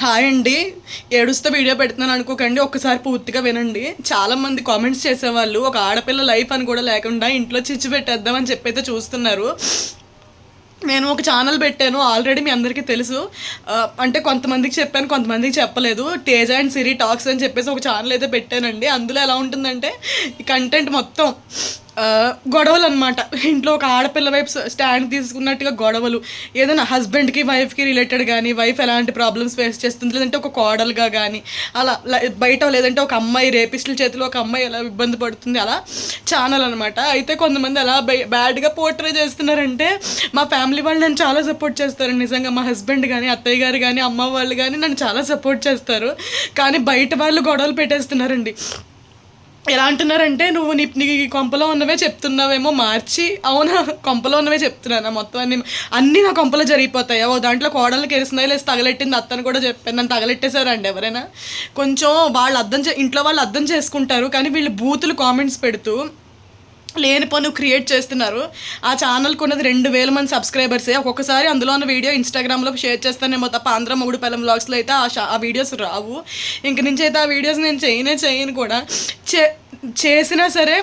Hi అండి. ఏడుస్తే video పెడుతున్నాను అనుకోకండి ఒక్కసారి పూర్తిగా వినండి. చాలా మంది కామెంట్స్ చేసేవాళ్ళు ఒక ఆడపిల్ల లైఫ్ అని కూడా లేకుండా ఇంట్లో చిచ్చు పెట్టేద్దామని చెప్పి అయితే చూస్తున్నారు. నేను ఒక ఛానల్ పెట్టాను ఆల్రెడీ మీ అందరికీ తెలుసు. అంటే కొంతమందికి చెప్పాను కొంతమందికి చెప్పలేదు. తేజ అండ్ సిరి టాక్స్ అని చెప్పేసి ఒక ఛానల్ అయితే పెట్టానండి. అందులో ఎలా ఉంటుందంటే ఈ కంటెంట్ మొత్తం గొడవలు అనమాట ఇంట్లో ఒక ఆడపిల్ల వైపు స్టాండ్ తీసుకున్నట్టుగా గొడవలు. ఏదైనా హస్బెండ్కి వైఫ్కి రిలేటెడ్ కానీ వైఫ్ ఎలాంటి ప్రాబ్లమ్స్ ఫేస్ చేస్తుంది లేదంటే ఒక కోడలుగా కానీ అలా బయట లేదంటే ఒక అమ్మాయి రేపిస్టుల చేతిలో ఒక అమ్మాయి ఎలా ఇబ్బంది పడుతుంది అలా ఛానల్ అనమాట అయితే కొంతమంది అలా బ్యాడ్గా పోర్ట్రే చేస్తున్నారంటే మా ఫ్యామిలీ వాళ్ళు నన్ను చాలా సపోర్ట్ చేస్తారు. నిజంగా మా హస్బెండ్ కానీ అత్తయ్య గారు కానీ అమ్మ వాళ్ళు కానీ నన్ను చాలా సపోర్ట్ చేస్తారు. కానీ బయట వాళ్ళు గొడవలు పెట్టేస్తున్నారండి. ఎలా అంటున్నారంటే నువ్వు నీ నీ కొంపలో ఉన్నవే చెప్తున్నావేమో మార్చి. అవునా? కొంపలో ఉన్నవే చెప్తున్నాను మొత్తం అన్ని అన్నీ నా కొంపలో జరిగిపోతాయి. ఓ దాంట్లో కోడలు కెరిసినాయి లేదు తగలెట్టింది అత్తను కూడా చెప్పాను. నన్ను తగలెట్టేశారండి ఎవరైనా? కొంచెం వాళ్ళు అర్థం చే ఇంట్లో వాళ్ళు అర్థం చేసుకుంటారు. కానీ వీళ్ళు బూతులు కామెంట్స్ పెడుతూ లేని పని క్రియేట్ చేస్తున్నారు. ఆ ఛానల్కి ఉన్నది రెండు వేల మంది సబ్స్క్రైబర్సే ఒక్కొక్కసారి అందులో ఉన్న వీడియో ఇన్స్టాగ్రామ్లో షేర్ చేస్తానేమో తప్ప ఆంధ్ర మూడు పిల్లం బ్లాగ్స్లో అయితే ఆ ఆ వీడియోస్ రావు. ఇంక నుంచి అయితే ఆ వీడియోస్ నేను చేయనే చేయను కూడా. చే చేసినా సరే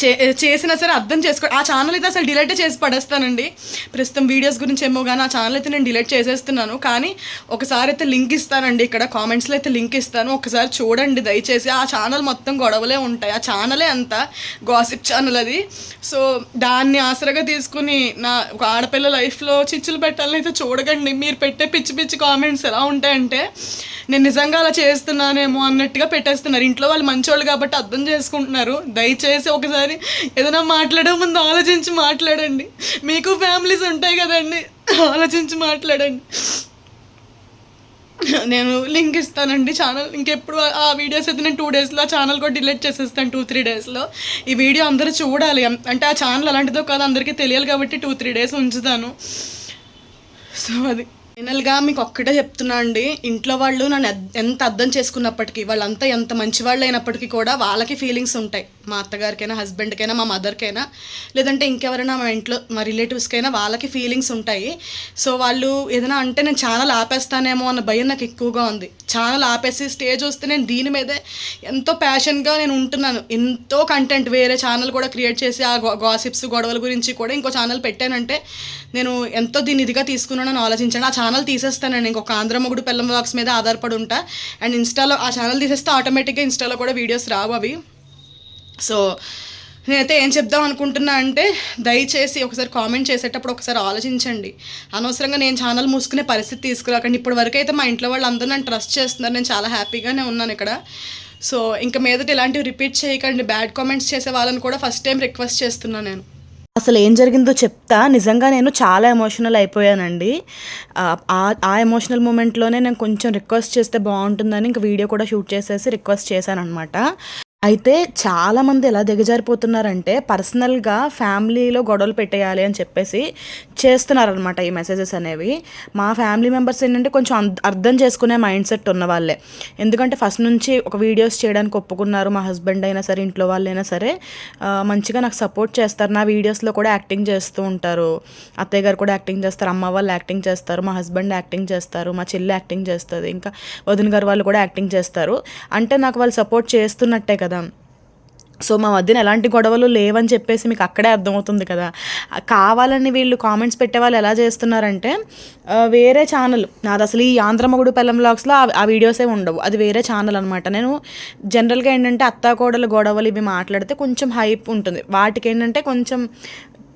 చే చేసినా సరే అర్థం చేసుకో ఆ ఛానల్ అయితే అసలు డిలీట్ చేసి పడేస్తానండి. ప్రస్తుతం వీడియోస్ గురించి ఏమో కానీ ఆ ఛానల్ అయితే నేను డిలీట్ చేసేస్తున్నాను. కానీ ఒకసారి అయితే లింక్ ఇస్తానండి ఇక్కడ కామెంట్స్లో అయితే లింక్ ఇస్తాను. ఒకసారి చూడండి దయచేసి. ఆ ఛానల్ మొత్తం గొడవలే ఉంటాయి. ఆ ఛానలే అంత గాసిప్ ఛానల్ అది. సో దాన్ని ఆసరగా తీసుకుని నా ఒక ఆడపిల్ల లైఫ్లో చిచ్చులు పెట్టాలని అయితే చూడకండి. మీరు పెట్టే పిచ్చి పిచ్చి కామెంట్స్ ఎలా ఉంటాయంటే నేను నిజంగా అలా చేస్తున్నానేమో అన్నట్టుగా పెట్టేస్తున్నారు. ఇంట్లో వాళ్ళు మంచోళ్ళు కాబట్టి అర్థం చేసుకుంటున్నారు. దయచేసి ఒకసారి ఏదైనా మాట్లాడే ముందు ఆలోచించి మాట్లాడండి. మీకు ఫ్యామిలీస్ ఉంటాయి కదండి ఆలోచించి మాట్లాడండి. నేను లింక్ ఇస్తానండి ఛానల్. ఇంకెప్పుడు ఆ- వీడియోస్ అయితే నేను టూ డేస్లో ఆ ఛానల్ కూడా డిలీట్ చేసేస్తాను టూ త్రీ డేస్లో. ఈ వీడియో అందరూ చూడాలి. అంటే ఆ ఛానల్ అలాంటిదో కాదు అందరికీ తెలియాలి కాబట్టి టూ త్రీ డేస్ ఉంచుతాను. సో అది. ఫైనల్గా మీకు ఒక్కటే చెప్తున్నా అండి. ఇంట్లో వాళ్ళు నన్ను ఎంత అర్థం చేసుకున్నప్పటికీ వాళ్ళంతా ఎంత మంచి వాళ్ళు అయినప్పటికీ కూడా వాళ్ళకి ఫీలింగ్స్ ఉంటాయి. మా అత్తగారికైనా హస్బెండ్కైనా మా మదర్కైనా లేదంటే ఇంకెవరైనా మా ఇంట్లో మా రిలేటివ్స్కైనా వాళ్ళకి ఫీలింగ్స్ ఉంటాయి. సో వాళ్ళు ఏదైనా అంటే నేను ఛానల్ ఆపేస్తానేమో అన్న భయం నాకు ఎక్కువగా ఉంది. ఛానల్ ఆపేసి స్టేజ్ వస్తే నేను దీని మీదే ఎంతో ప్యాషన్గా నేను ఉంటున్నాను. ఎంతో కంటెంట్ వేరే ఛానల్ కూడా క్రియేట్ చేసి ఆ గాసిప్స్ గొడవల గురించి కూడా ఇంకో ఛానల్ పెట్టానంటే నేను ఎంతో దీన్ని ఇదిగా తీసుకున్నానని ఆలోచించాను. ఆ ఛానల్ తీసేస్తానండి. ఇంకొక ఆంధ్ర మొగుడు పిల్లం వ్లాగ్స్ మీద ఆధారపడి ఉంటా. అండ్ ఇన్స్టాలో ఆ ఛానల్ తీసేస్తే ఆటోమేటిక్గా ఇన్స్టాలో కూడా వీడియోస్ రావు అవి. సో నేనైతే ఏం చెప్దాం అనుకుంటున్నా అంటే దయచేసి ఒకసారి కామెంట్ చేసేటప్పుడు ఒకసారి ఆలోచించండి. అనవసరంగా నేను ఛానల్ మూసుకునే పరిస్థితి తీసుకురాకండి. ఇప్పటి వరకు అయితే మా ఇంట్లో వాళ్ళు అందరూ నన్ను ట్రస్ట్ చేస్తున్నారు. నేను చాలా హ్యాపీగానే ఉన్నాను ఇక్కడ. సో ఇంకా మీదట ఇలాంటివి రిపీట్ చేయకండి. బ్యాడ్ కామెంట్స్ చేసే వాళ్ళని కూడా ఫస్ట్ టైం రిక్వెస్ట్ చేస్తున్నాను నేను. అసలు ఏం జరిగిందో చెప్తా. నిజంగా నేను చాలా ఎమోషనల్ అయిపోయానండి. ఆ ఆ- ఎమోషనల్ మూమెంట్లోనే నేను కొంచెం రిక్వెస్ట్ చేస్తే బాగుంటుందని ఇంక వీడియో కూడా షూట్ చేసేసి రిక్వెస్ట్ చేశాను అనమాట అయితే చాలామంది ఎలా దిగజారిపోతున్నారంటే పర్సనల్గా ఫ్యామిలీలో గొడవలు పెట్టేయాలి అని చెప్పేసి చేస్తున్నారనమాట ఈ మెసేజెస్ అనేవి. మా ఫ్యామిలీ మెంబర్స్ ఏంటంటే కొంచెం అర్థం చేసుకునే మైండ్ సెట్ ఉన్న వాళ్ళే. ఎందుకంటే ఫస్ట్ నుంచి ఒక వీడియోస్ చేయడానికి ఒప్పుకున్నారు మా హస్బెండ్ అయినా సరే ఇంట్లో వాళ్ళైనా సరే. మంచిగా నాకు సపోర్ట్ చేస్తారు. నా వీడియోస్లో కూడా యాక్టింగ్ చేస్తూ ఉంటారు. అత్తయ్య గారు కూడా యాక్టింగ్ చేస్తారు. అమ్మ వాళ్ళు యాక్టింగ్ చేస్తారు. మా హస్బెండ్ యాక్టింగ్ చేస్తారు. మా చెల్లి యాక్టింగ్ చేస్తుంది. ఇంకా వదిన గారు వాళ్ళు కూడా యాక్టింగ్ చేస్తారు. అంటే నాకు వాళ్ళు సపోర్ట్ చేస్తున్నట్టే కదా. సో మా మధ్యన ఎలాంటి గొడవలు లేవని చెప్పేసి మీకు అక్కడే అర్థమవుతుంది కదా. కావాలని వీళ్ళు కామెంట్స్ పెట్టే వాళ్ళు ఎలా చేస్తున్నారంటే వేరే ఛానల్ నాది అసలు ఈ ఆంధ్రమగుడు పెళ్ళం బ్లాగ్స్లో ఆ వీడియోసే ఉండవు. అది వేరే ఛానల్ అనమాట నేను జనరల్గా ఏంటంటే అత్తాకోడల గొడవలు ఇవి మాట్లాడితే కొంచెం హైప్ ఉంటుంది. వాటికి ఏంటంటే కొంచెం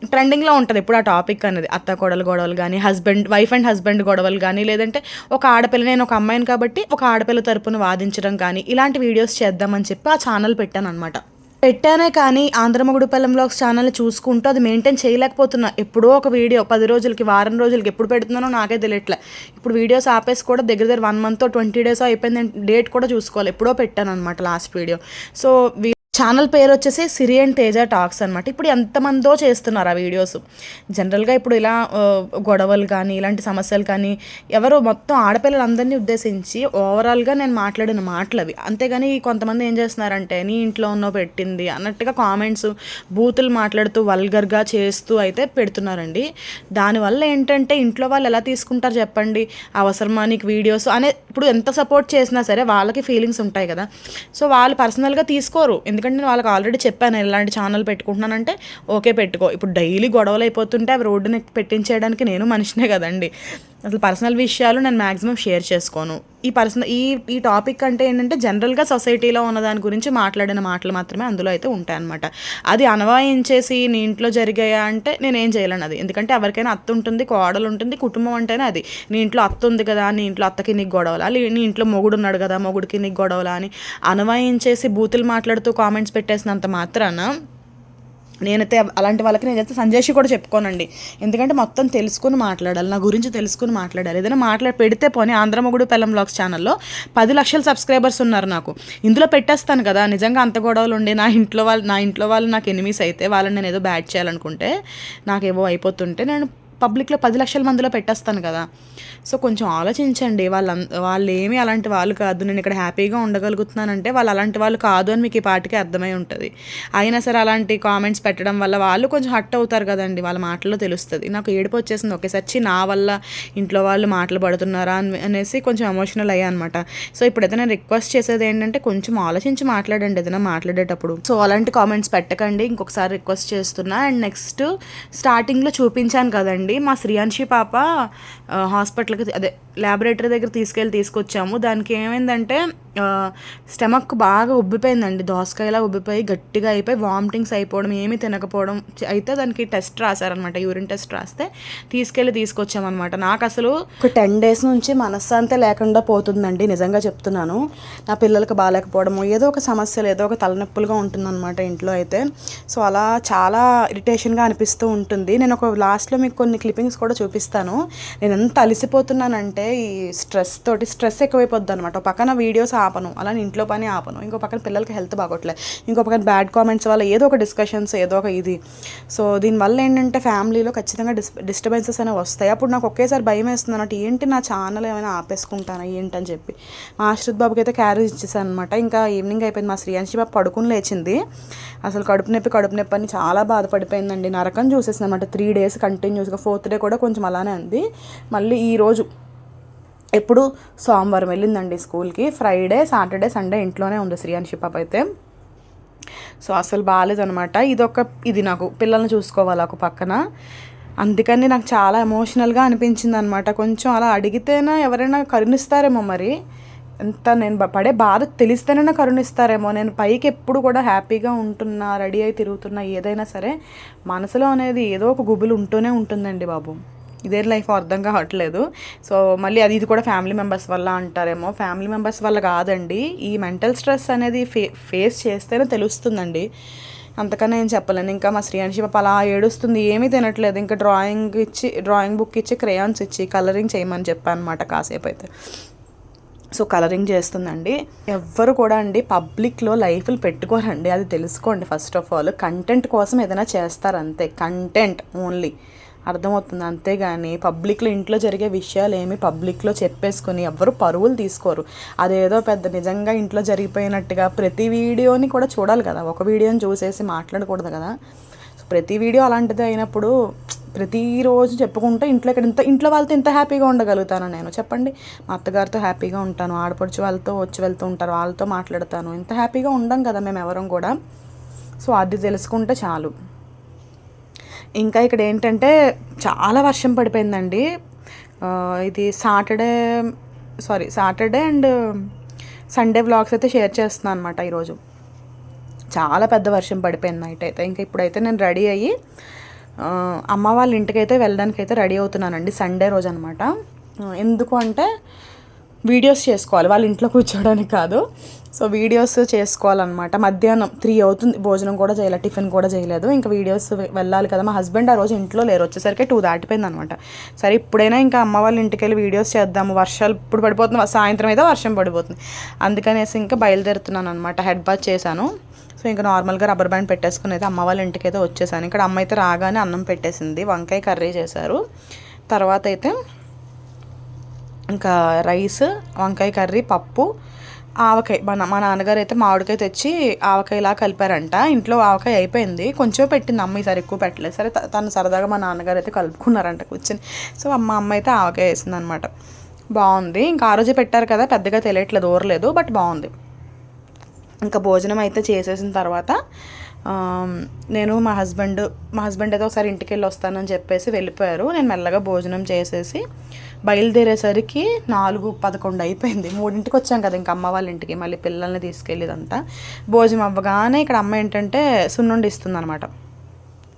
ట్రెండింగ్లో ఉంటుంది ఎప్పుడు ఆ టాపిక్ అనేది. అత్త గొడవలు గొడవలు కానీ హస్బెండ్ వైఫ్ అండ్ హస్బెండ్ గొడవలు కానీ లేదంటే ఒక ఆడపిల్ల నేను ఒక అమ్మాయిని కాబట్టి ఒక ఆడపిల్ల తరపున వాదించడం కానీ ఇలాంటి వీడియోస్ చేద్దామని చెప్పి ఆ ఛానల్ పెట్టాను అనమాట పెట్టానే కానీ ఆంధ్రమగుడు పెళ్ళం బ్లాగ్స్ ఛానల్ చూసుకుంటూ అది మెయింటైన్ చేయలేకపోతున్నా. ఎప్పుడో ఒక వీడియో పది రోజులకి వారం రోజులకి ఎప్పుడు పెడుతున్నానో నాకే తెలియట్లే. ఇప్పుడు వీడియోస్ ఆపేసి కూడా దగ్గర దగ్గర వన్ మంత్ ట్వంటీ డేస్ అయిపోయింది డేట్ కూడా చూసుకోవాలి. ఎప్పుడో పెట్టాను అనమాట లాస్ట్ వీడియో. సో ఛానల్ పేరు వచ్చేసి సిరియన్ తేజ టాక్స్ అనమాట ఇప్పుడు ఎంతమందో చేస్తున్నారు ఆ వీడియోస్. జనరల్గా ఇప్పుడు ఇలా గొడవలు కానీ ఇలాంటి సమస్యలు కానీ ఎవరో మొత్తం ఆడపిల్లలందరినీ ఉద్దేశించి ఓవరాల్గా నేను మాట్లాడిన మాటలు అవి అంతేగాని కొంతమంది ఏం చేస్తున్నారంటే నీ ఇంట్లో ఉన్నో పెట్టింది అన్నట్టుగా కామెంట్స్ బూతులు మాట్లాడుతూ వల్గర్గా చేస్తూ అయితే పెడుతున్నారండి. దానివల్ల ఏంటంటే ఇంట్లో వాళ్ళు ఎలా తీసుకుంటారు చెప్పండి? అవసరమా నీకు వీడియోస్? అనే ఇప్పుడు ఎంత సపోర్ట్ చేసినా సరే వాళ్ళకి ఫీలింగ్స్ ఉంటాయి కదా. సో వాళ్ళు పర్సనల్గా తీసుకోరు. ఎందుకంటే నేను వాళ్ళకి ఆల్రెడీ చెప్పాను ఇలాంటి ఛానల్ పెట్టుకుంటున్నానంటే ఓకే పెట్టుకో. ఇప్పుడు డైలీ గొడవలు అయిపోతుంటే అవి రోడ్డుని పెట్టించేయడానికి నేను మనిషినే కదండి. అసలు పర్సనల్ విషయాలు నేను మ్యాక్సిమం షేర్ చేసుకోను. ఈ పర్సనల్ ఈ ఈ టాపిక్ అంటే ఏంటంటే జనరల్గా సొసైటీలో ఉన్న దాని గురించి మాట్లాడిన మాటలు మాత్రమే అందులో అయితే ఉంటాయన్నమాట. అది అనవాయించేసి నీ ఇంట్లో జరిగాయా అంటే నేనేం చేయలేను అది. ఎందుకంటే ఎవరికైనా అత్త ఉంటుంది కోడలు ఉంటుంది కుటుంబం అంటేనే అది. నీ ఇంట్లో అత్త ఉంది కదా నీ ఇంట్లో అత్తకి నీకు గొడవలా? లే- నీ ఇంట్లో మొగుడు ఉన్నాడు కదా మొగుడికి నీకు గొడవలా అని అనవాయించేసి బూతులు మాట్లాడుతూ కామెంట్స్ పెట్టేసినంత మాత్రాన నేనైతే అలాంటి వాళ్ళకి నేనైతే సంజేషి కూడా చెప్పుకోనండి. ఎందుకంటే మొత్తం తెలుసుకుని మాట్లాడాలి నా గురించి తెలుసుకుని మాట్లాడాలి. ఏదైనా మాట్లాడి పెడితే పోనీ ఆంధ్రమగుడు పెళ్ళం బ్లాగ్స్ ఛానల్లో పది లక్షల సబ్స్క్రైబర్స్ ఉన్నారు నాకు. ఇందులో పెట్టేస్తాను కదా నిజంగా అంత గొడవలు ఉండి నా ఇంట్లో వాళ్ళు నా ఇంట్లో వాళ్ళు నాకు ఎనిమీస్ అయితే వాళ్ళని నేను ఏదో బ్యాడ్ చేయాలనుకుంటే నాకేవో అయిపోతుంటే నేను పబ్లిక్లో పది లక్షల మందిలో పెట్టేస్తాను కదా. సో కొంచెం ఆలోచించండి. వాళ్ళ వాళ్ళు ఏమీ అలాంటి వాళ్ళు కాదు. నేను ఇక్కడ హ్యాపీగా ఉండగలుగుతున్నానంటే వాళ్ళు అలాంటి వాళ్ళు కాదు అని మీకు ఈ పాటికి అర్థమై ఉంటుంది. అయినా సరే అలాంటి కామెంట్స్ పెట్టడం వల్ల వాళ్ళు కొంచెం హట్ అవుతారు కదండి. వాళ్ళ మాటల్లో తెలుస్తుంది. నాకు ఏడుపు వచ్చేసింది ఒకేసారి నా వల్ల ఇంట్లో వాళ్ళు మాటలు పడుతున్నారా? అని అనేసి కొంచెం ఎమోషనల్ అయ్యా అనమాట సో ఇప్పుడైతే నేను రిక్వెస్ట్ చేసేది ఏంటంటే కొంచెం ఆలోచించి మాట్లాడండి ఏదైనా మాట్లాడేటప్పుడు. సో అలాంటి కామెంట్స్ పెట్టకండి. ఇంకొకసారి రిక్వెస్ట్ చేస్తున్నా. అండ్ నెక్స్ట్ స్టార్టింగ్లో చూపించాను కదండి. మా శ్రీయాన్షి పాప హాస్పిటల్కి అదే ల్యాబొరేటరీ దగ్గర తీసుకెళ్ళి తీసుకొచ్చాము. దానికి ఏమైందంటే స్టమక్ బాగా ఉబ్బిపోయిందండి. దోసకాయలా ఉబ్బిపోయి గట్టిగా అయిపోయి వామిటింగ్స్ అయిపోవడం ఏమీ తినకపోవడం అయితే దానికి టెస్ట్ రాశారనమాట. యూరిన్ టెస్ట్ రాస్తే తీసుకెళ్ళి తీసుకొచ్చామన్నమాట నాకు అసలు ఒక టెన్ డేస్ నుంచి మనశ్శాంతి లేకుండా పోతుందండి నిజంగా చెప్తున్నాను. నా పిల్లలకు బాగాలేకపోవడము ఏదో ఒక సమస్యలు ఏదో ఒక తలనొప్పులుగా ఉంటుందన్నమాట ఇంట్లో అయితే. సో అలా చాలా ఇరిటేషన్గా అనిపిస్తూ ఉంటుంది. నేను ఒక లాస్ట్లో మీకు కొన్ని క్లిప్పింగ్స్ కూడా చూపిస్తాను. నేను ఎంత అలసిపోతున్నానంటే ఈ స్ట్రెస్ తోటి స్ట్రెస్ ఎక్కువైపోద్ది అనమాట ఒక పక్కన వీడియోస్ ఆపను అలానే ఇంట్లో పని ఆపను. ఇంకో పక్కన పిల్లలకి హెల్త్ బాగోట్లేదు ఇంకో పక్కన బ్యాడ్ కామెంట్స్ వల్ల ఏదో ఒక డిస్కషన్స్ ఏదో ఒక ఇది. సో దీనివల్ల ఏంటంటే ఫ్యామిలీలో ఖచ్చితంగా డిస్ డిస్టర్బెన్సెస్ అనేవి వస్తాయి. అప్పుడు నాకు ఒకేసారి భయం వేస్తుంది అన్నట్టు ఏంటి నా ఛానల్ ఏమైనా ఆపేసుకుంటానా? ఏంటని చెప్పి. మా ఆశ్రిత్ బాబుకి అయితే క్యారేజ్ ఇచ్చేసాను అనమాట ఇంకా ఈవినింగ్ అయిపోయింది. మా శ్రీయాంశి బాబు పడుకుని లేచింది. అసలు కడుపు నొప్పి కడుపు నొప్పి అని చాలా బాధపడిపోయిందండి. నరకం చూసేసింది అనమాట త్రీ డేస్ కంటిన్యూస్గా ఫోర్త్ డే కూడా కొంచెం అలానే ఉంది మళ్ళీ ఈరోజు ఎప్పుడు సోమవారం వెళ్ళిందండి స్కూల్కి. ఫ్రైడే సాటర్డే సండే ఇంట్లోనే ఉంది శ్రీయాన్షి పాప అయితే. సో అసలు బాగాలేదనమాట ఇదొక ఇది నాకు పిల్లల్ని చూసుకోవాలి ఒక పక్కన. అందుకని నాకు చాలా ఎమోషనల్గా అనిపించింది అనమాట కొంచెం అలా అడిగితేనే ఎవరైనా కరుణిస్తారేమో మరి. ఎంత నేను పడే బాధ తెలిస్తేనే కరుణిస్తారేమో. నేను పైకి ఎప్పుడు కూడా హ్యాపీగా ఉంటున్నా రెడీ అయి తిరుగుతున్నా ఏదైనా సరే మనసులో అనేది ఏదో ఒక గుబులు ఉంటూనే ఉంటుందండి బాబు. ఇదే లైఫ్ అర్థం కావట్లేదు. సో మళ్ళీ అది ఇది కూడా ఫ్యామిలీ మెంబర్స్ వల్ల అంటారేమో. ఫ్యామిలీ మెంబర్స్ వల్ల కాదండి. ఈ మెంటల్ స్ట్రెస్ అనేది ఫే ఫేస్ చేస్తేనే తెలుస్తుందండి. అంతకన్నా నేను చెప్పలేను. ఇంకా మా శ్రీయాన్షి పాప అలా ఏడుస్తుంది. ఏమీ తినట్లేదు. ఇంకా డ్రాయింగ్ ఇచ్చి డ్రాయింగ్ బుక్ ఇచ్చి క్రేయాన్స్ ఇచ్చి కలరింగ్ చేయమని చెప్పాను అనమాట కాసేపు అయితే. సో కలరింగ్ చేస్తుందండి. ఎవ్వరు కూడా అండి పబ్లిక్లో లైఫ్లు పెట్టుకోరండి. అది తెలుసుకోండి ఫస్ట్ ఆఫ్ ఆల్. కంటెంట్ కోసం ఏదైనా చేస్తారంతే. Content only. అర్థమవుతుంది. అంతేగాని పబ్లిక్లో ఇంట్లో జరిగే విషయాలు ఏమి పబ్లిక్లో చెప్పేసుకుని ఎవ్వరు పరువులు తీసుకోరు. అదేదో పెద్ద నిజంగా ఇంట్లో జరిగిపోయినట్టుగా ప్రతి వీడియోని కూడా చూడాలి కదా. ఒక వీడియోని చూసేసి మాట్లాడకూడదు కదా. సో ప్రతి వీడియో అలాంటిది అయినప్పుడు ప్రతిరోజు చెప్పుకుంటే ఇంట్లో ఇక్కడ ఇంత ఇంట్లో వాళ్ళతో ఇంత హ్యాపీగా ఉండగలుగుతాను నేను. చెప్పండి. మా అత్తగారితో హ్యాపీగా ఉంటాను. ఆడపడుచు వాళ్ళతో వచ్చి వెళ్తూ ఉంటారు. వాళ్ళతో మాట్లాడతాను. ఇంత హ్యాపీగా ఉండం కదా మేము ఎవరం కూడా. సో అది తెలుసుకుంటే చాలు. ఇంకా ఇక్కడ ఏంటంటే చాలా వర్షం పడిపోయిందండి. ఇది Saturday sorry Saturday and Sunday vlogs అయితే షేర్ చేస్తున్నాను అనమాట ఈరోజు. చాలా పెద్ద వర్షం పడిపోయింది నైట్ అయితే. ఇంకా ఇప్పుడైతే నేను రెడీ అయ్యి అమ్మ వాళ్ళ ఇంటికి అయితే వెళ్ళడానికి అయితే రెడీ అవుతున్నానండి సండే రోజు అనమాట ఎందుకు అంటే వీడియోస్ చేసుకోవాలి వాళ్ళ ఇంట్లో కూర్చోవడానికి కాదు. సో వీడియోస్ చేసుకోవాలన్నమాట. మధ్యాహ్నం త్రీ అవుతుంది. భోజనం కూడా చేయలేదు టిఫిన్ కూడా చేయలేదు. ఇంకా వీడియోస్ వెళ్ళాలి కదా. మా హస్బెండ్ ఆ రోజు ఇంట్లో లేరు. వచ్చేసరికి టూ దాటిపోయింది అనమాట సరే ఇప్పుడైనా ఇంకా అమ్మ వాళ్ళ ఇంటికి వెళ్ళి వీడియోస్ చేద్దాము. వర్షాలు ఇప్పుడు పడిపోతుంది సాయంత్రం అయితే వర్షం పడిపోతుంది. అందుకనేసి ఇంకా బయలుదేరుతున్నాను అనమాట హెడ్ బాత్ చేశాను. సో ఇంకా నార్మల్గా రబ్బర్ బ్యాండ్ పెట్టేసుకుని అయితే అమ్మ వాళ్ళ ఇంటికి అయితే వచ్చేసాను. ఇక్కడ అమ్మ అయితే రాగానే అన్నం పెట్టేసింది. వంకాయ కర్రీ చేశారు. తర్వాత అయితే ఇంకా రైస్ వంకాయ కర్రీ పప్పు ఆవకాయ మా మా నాన్నగారు అయితే మామిడికాయ తెచ్చి ఆవకాయలా కలిపారంట. ఇంట్లో ఆవకాయ అయిపోయింది. కొంచెం పెట్టింది. అమ్మ ఈసారి ఎక్కువ పెట్టలేదు. సరే తను సరదాగా మా నాన్నగారు అయితే కలుపుకున్నారంట కూర్చొని. సో అమ్మ అమ్మ అయితే ఆవకాయ వేసింది అనమాట బాగుంది. ఇంకా ఆ రోజే పెట్టారు కదా పెద్దగా తెలియట్లేదు ఊరలేదు బట్ బాగుంది. ఇంకా భోజనం అయితే చేసేసిన తర్వాత నేను మా హస్బెండ్ మా హస్బెండ్ అయితే ఒకసారి ఇంటికి వెళ్ళి వస్తానని చెప్పేసి వెళ్ళిపోయారు. నేను మెల్లగా భోజనం చేసేసి బయలుదేరేసరికి నాలుగు పదకొండు అయిపోయింది. మూడింటికి వచ్చాం కదా ఇంకా అమ్మ వాళ్ళ ఇంటికి మళ్ళీ పిల్లల్ని తీసుకెళ్ళేదంతా భోజనం అవ్వగానే ఇక్కడ అమ్మ ఏంటంటే సున్నుండి ఇస్తుంది అనమాట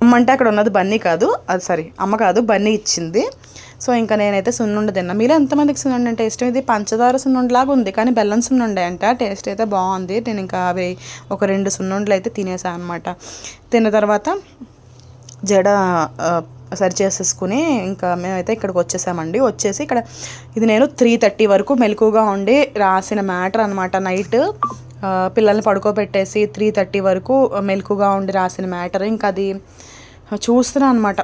అమ్మ అంటే అక్కడ ఉన్నది బన్నీ కాదు. అది సారీ అమ్మ కాదు బన్నీ ఇచ్చింది. సో ఇంకా నేనైతే సున్నుండ తిన్నా. మీరు ఎంతమందికి సున్నుండ అంటే ఇష్టం? ఇది పంచదార సున్నుండలాగా ఉంది కానీ బెల్లం సున్నుండే అంట. టేస్ట్ అయితే బాగుంది. నేను ఇంకా అవి ఒక రెండు సున్నుండలు అయితే తినేసాను అనమాట తిన్న తర్వాత జడ సరి చేసేసుకుని ఇంకా మేమైతే ఇక్కడికి వచ్చేసామండి. వచ్చేసి ఇక్కడ ఇది నేను త్రీ థర్టీ వరకు మెలకుగా ఉండి రాసిన మ్యాటర్ అనమాట నైట్. పిల్లల్ని పడుకోబెట్టేసి త్రీ థర్టీ వరకు మెలకుగా ఉండి రాసిన మ్యాటర్. ఇంకా అది చూస్తున్నాను అనమాట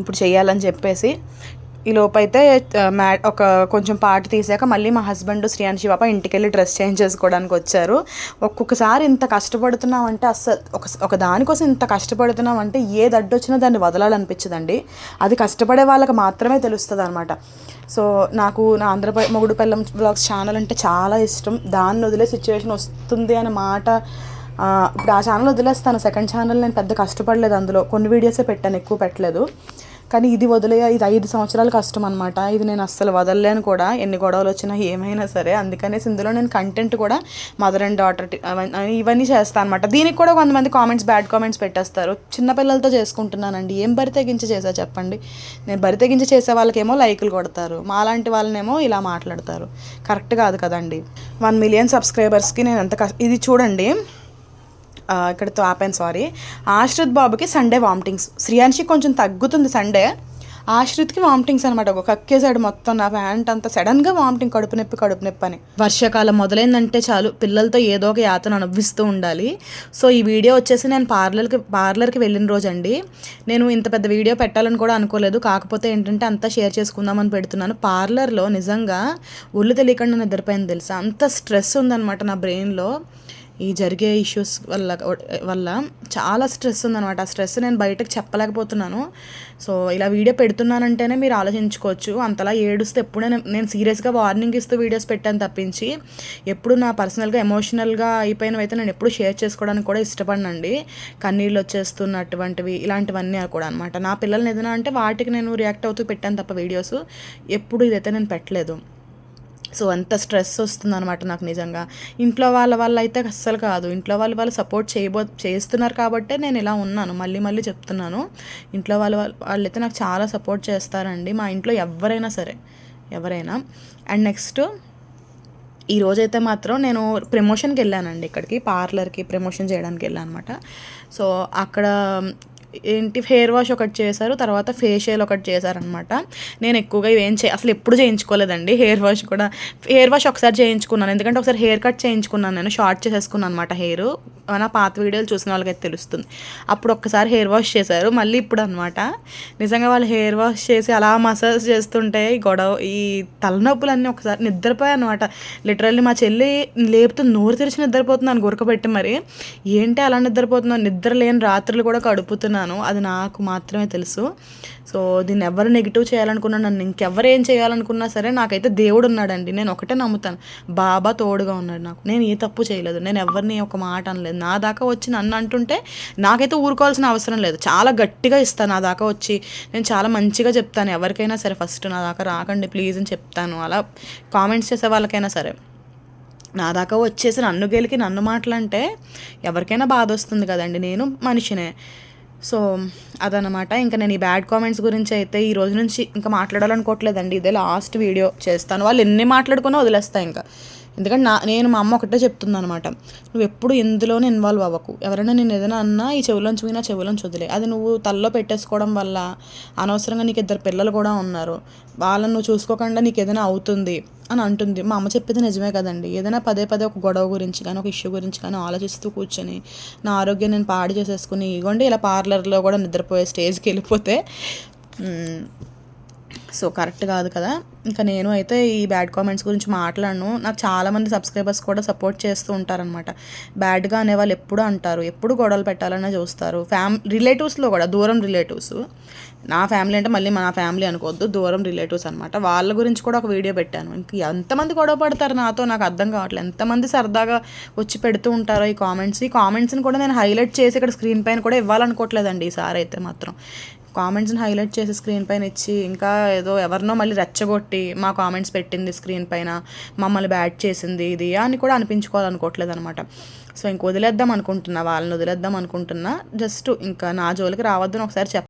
ఇప్పుడు చేయాలని చెప్పేసి. ఈ లోపైతే మ్యా ఒక కొంచెం పాట తీసాక మళ్ళీ మా హస్బెండ్ శ్రీయాన్ శివాప ఇంటికి వెళ్ళి డ్రెస్ చేంజ్ చేసుకోవడానికి వచ్చారు. ఒక్కొక్కసారి ఇంత కష్టపడుతున్నాం అంటే అస్సలు ఒక ఒక దానికోసం ఇంత కష్టపడుతున్నాం అంటే ఏది అడ్డొచ్చినా దాన్ని వదలాలనిపించదండి. అది కష్టపడే వాళ్ళకి మాత్రమే తెలుస్తుంది అనమాట సో నాకు నా ఆంధ్రప్రదేశ్ మొగుడు పెళ్ళం బ్లాగ్స్ ఛానల్ అంటే చాలా ఇష్టం. దాన్ని వదిలే సిచ్యువేషన్ వస్తుంది అనే మాట ఇప్పుడు ఆ ఛానల్ వదిలేస్తాను. సెకండ్ ఛానల్ నేను పెద్ద కష్టపడలేదు అందులో. కొన్ని వీడియోసే పెట్టాను ఎక్కువ పెట్టలేదు. కానీ ఇది వదిలే ఇది ఐదు సంవత్సరాలు కష్టం అనమాట ఇది నేను అస్సలు వదలలేను కూడా. ఎన్ని గొడవలు వచ్చినా ఏమైనా సరే. అందుకనేసి ఇందులో నేను కంటెంట్ కూడా మదర్ అండ్ డాటర్ ఇవన్నీ చేస్తాను అనమాట దీనికి కూడా కొంతమంది కామెంట్స్ బ్యాడ్ కామెంట్స్ పెట్టేస్తారు. చిన్నపిల్లలతో చేసుకుంటున్నానండి. ఏం బరి తెగించి చేసా చెప్పండి? నేను బరి తెగించి చేసే వాళ్ళకేమో లైకులు కొడతారు. మాలాంటి వాళ్ళనేమో ఇలా మాట్లాడతారు. కరెక్ట్ కాదు కదండి. వన్ మిలియన్ సబ్స్క్రైబర్స్కి నేను ఎంత కష్ట ఇది చూడండి. ఇక్కడతో ఆపాను సారీ ఆశ్రిత్ బాబుకి సండే వామిటింగ్స్ శ్రీయాన్షి కొంచెం తగ్గుతుంది సండే ఆశ్రిత్కి వామిటింగ్స్ అనమాట ఒక కక్కేసాడు మొత్తం నా ప్యాంట్ అంతా సడన్గా వామిటింగ్ కడుపు నొప్పి కడుపు నొప్పి అని. వర్షాకాలం మొదలైందంటే చాలు పిల్లలతో ఏదో ఒక యాతన అనుభవిస్తూ ఉండాలి. సో ఈ వీడియో వచ్చేసి నేను పార్లర్కి పార్లర్కి వెళ్ళిన రోజు అండి నేను ఇంత పెద్ద వీడియో పెట్టాలని కూడా అనుకోలేదు. కాకపోతే ఏంటంటే అంతా షేర్ చేసుకుందామని పెడుతున్నాను. పార్లర్లో నిజంగా ఒళ్ళు తెలియకుండా నిద్రపోయింది తెలుసా? అంత స్ట్రెస్ ఉందన్నమాట నా బ్రెయిన్లో ఈ జరిగే ఇష్యూస్ వల్ల వల్ల చాలా స్ట్రెస్ ఉందన్నమాట. ఆ స్ట్రెస్ నేను బయటకు చెప్పలేకపోతున్నాను. సో ఇలా వీడియో పెడుతున్నానంటేనే మీరు ఆలోచించుకోవచ్చు. అంతలా ఏడుస్తే ఎప్పుడే నేను సీరియస్గా వార్నింగ్ ఇస్తూ వీడియోస్ పెట్టాను తప్పించి ఎప్పుడు నా పర్సనల్గా ఎమోషనల్గా అయిపోయినవి అయితే నేను ఎప్పుడు షేర్ చేసుకోవడానికి కూడా ఇష్టపడినండి. కన్నీళ్ళు వచ్చేస్తున్నటువంటివి ఇలాంటివన్నీ కూడా అనమాట నా పిల్లల్ని ఏదైనా అంటే వాటికి నేను రియాక్ట్ అవుతూ పెట్టాను తప్ప వీడియోస్ ఎప్పుడు ఇదైతే నేను పెట్టలేదు. సో అంత స్ట్రెస్ వస్తుందన్నమాట నాకు నిజంగా. ఇంట్లో వాళ్ళ వల్ల అయితే అస్సలు కాదు. ఇంట్లో వాళ్ళు వాళ్ళు సపోర్ట్ చేయబో చేస్తున్నారు కాబట్టే నేను ఇలా ఉన్నాను. మళ్ళీ మళ్ళీ చెప్తున్నాను. ఇంట్లో వాళ్ళ వాళ్ళైతే నాకు చాలా సపోర్ట్ చేస్తారండి. మా ఇంట్లో ఎవరైనా సరే ఎవరైనా. అండ్ నెక్స్ట్ ఈ రోజైతే మాత్రం నేను ప్రమోషన్కి వెళ్ళానండి ఇక్కడికి. పార్లర్కి ప్రమోషన్ చేయడానికి వెళ్ళాను అనమాట సో అక్కడ ఏంటి హెయిర్ వాష్ ఒకటి చేశారు తర్వాత ఫేషియల్ ఒకటి చేశారనమాట నేను ఎక్కువగా ఇవేం చే అసలు ఎప్పుడు చేయించుకోలేదండి హెయిర్ వాష్ కూడా. హెయిర్ వాష్ ఒకసారి చేయించుకున్నాను ఎందుకంటే ఒకసారి హెయిర్ కట్ చేయించుకున్నాను నేను షార్ట్ చేసేసుకున్నాను అనమాట హెయిర్ నా పాత వీడియోలు చూసిన వాళ్ళకైతే తెలుస్తుంది. అప్పుడు ఒక్కసారి హెయిర్ వాష్ చేశారు మళ్ళీ ఇప్పుడు అనమాట నిజంగా వాళ్ళు హెయిర్ వాష్ చేసి అలా మసాజ్ చేస్తుంటే ఈ గొడవ ఈ తలనొప్పులన్నీ ఒకసారి నిద్రపోయాయి అనమాట లిటరల్లీ మా చెల్లి లేపుతూ నోరు తెరిచి నిద్రపోతున్నాను గురకబెట్టి మరి. ఏంటి అలా నిద్రపోతున్నాను నిద్ర లేని రాత్రులు కూడా కడుపుతున్నాను. గడుపుతున్నాను అది నాకు మాత్రమే తెలుసు. సో దీన్ని ఎవరు నెగిటివ్ చేయాలనుకున్నా నన్ను ఇంకెవరు ఏం చేయాలనుకున్నా సరే నాకైతే దేవుడు ఉన్నాడండి. నేను ఒకటే నమ్ముతాను. బాబా తోడుగా ఉన్నాడు నాకు. నేను ఏ తప్పు చేయలేదు. నేను ఎవరిని ఒక మాట అనలేదు. నా దాకా వచ్చి నన్ను అంటుంటే నాకైతే ఊరుకోవాల్సిన అవసరం లేదు. చాలా గట్టిగా ఇస్తాను నా దాకా వచ్చి. నేను చాలా మంచిగా చెప్తాను. ఎవరికైనా సరే ఫస్ట్ నా దాకా రాకండి. ప్లీజ్ అని చెప్తాను. అలా కామెంట్స్ చేసే వాళ్ళకైనా సరే. నా దాకా వచ్చేసి నన్ను గెలికి నన్ను మాటలంటే ఎవరికైనా బాధ వస్తుంది కదండి. నేను మనిషినే. సో అదనమాట ఇంకా నేను ఈ బ్యాడ్ కామెంట్స్ గురించి అయితే ఈ రోజు నుంచి ఇంకా మాట్లాడాలనుకోవట్లేదండి. ఇదే లాస్ట్ వీడియో చేస్తాను. వాళ్ళు ఎన్ని మాట్లాడుకున్నా వదిలేస్తాయి ఇంకా. ఎందుకంటే నా నేను మా అమ్మ ఒకటే చెప్తుంది అనమాట నువ్వు ఎప్పుడు ఎందులోనే ఇన్వాల్వ్ అవ్వకు. ఎవరైనా నేను ఏదైనా అన్నా ఈ చెవులోంచి వినా చెవులోంచి వదిలే. అది నువ్వు తల్లో పెట్టేసుకోవడం వల్ల అనవసరంగా నీకు ఇద్దరు పిల్లలు కూడా ఉన్నారు. వాళ్ళని నువ్వు చూసుకోకుండా నీకు ఏదైనా అవుతుంది అని అంటుంది. మా అమ్మ చెప్పేది నిజమే కదండి. ఏదైనా పదే పదే ఒక గొడవ గురించి కానీ ఒక ఇష్యూ గురించి కానీ ఆలోచిస్తూ కూర్చొని నా ఆరోగ్యం నేను పాడు చేసేసుకుని ఇగోండి ఇలా పార్లర్లో కూడా నిద్రపోయే స్టేజ్కి వెళ్ళిపోతే సో కరెక్ట్ కాదు కదా. ఇంకా నేను అయితే ఈ బ్యాడ్ కామెంట్స్ గురించి మాట్లాడను. నాకు చాలామంది సబ్స్క్రైబర్స్ కూడా సపోర్ట్ చేస్తూ ఉంటారనమాట బ్యాడ్గా అనేవాళ్ళు ఎప్పుడు అంటారు? ఎప్పుడు గొడవలు పెట్టాలనే చూస్తారు. ఫ్యామ్ రిలేటివ్స్లో కూడా దూరం రిలేటివ్స్. నా ఫ్యామిలీ అంటే మళ్ళీ మా ఫ్యామిలీ అనుకోవద్దు. దూరం రిలేటివ్స్ అనమాట వాళ్ళ గురించి కూడా ఒక వీడియో పెట్టాను. ఇంక ఎంతమంది గొడవ పడతారు నాతో? నాకు అర్థం కావట్లేదు. ఎంతమంది సరదాగా వచ్చి పెడుతూ ఉంటారో ఈ కామెంట్స్? ఈ కామెంట్స్ని కూడా నేను హైలైట్ చేసి ఇక్కడ స్క్రీన్ పైన కూడా ఇవ్వాలనుకోవట్లేదండి ఈసారి అయితే మాత్రం. కామెంట్స్ని హైలైట్ చేసి స్క్రీన్ పైన ఇచ్చి ఇంకా ఏదో ఎవరినో మళ్ళీ రెచ్చగొట్టి మా కామెంట్స్ పెట్టింది స్క్రీన్ పైన మమ్మల్ని బ్యాట్ చేసింది ఇది అని కూడా అనిపించుకోవాలనుకోవట్లేదు అనమాట సో ఇంక వదిలేద్దాం అనుకుంటున్నా వాళ్ళని వదిలేద్దాం అనుకుంటున్నా జస్ట్ ఇంకా నా జోలికి రావద్దని ఒకసారి చెప్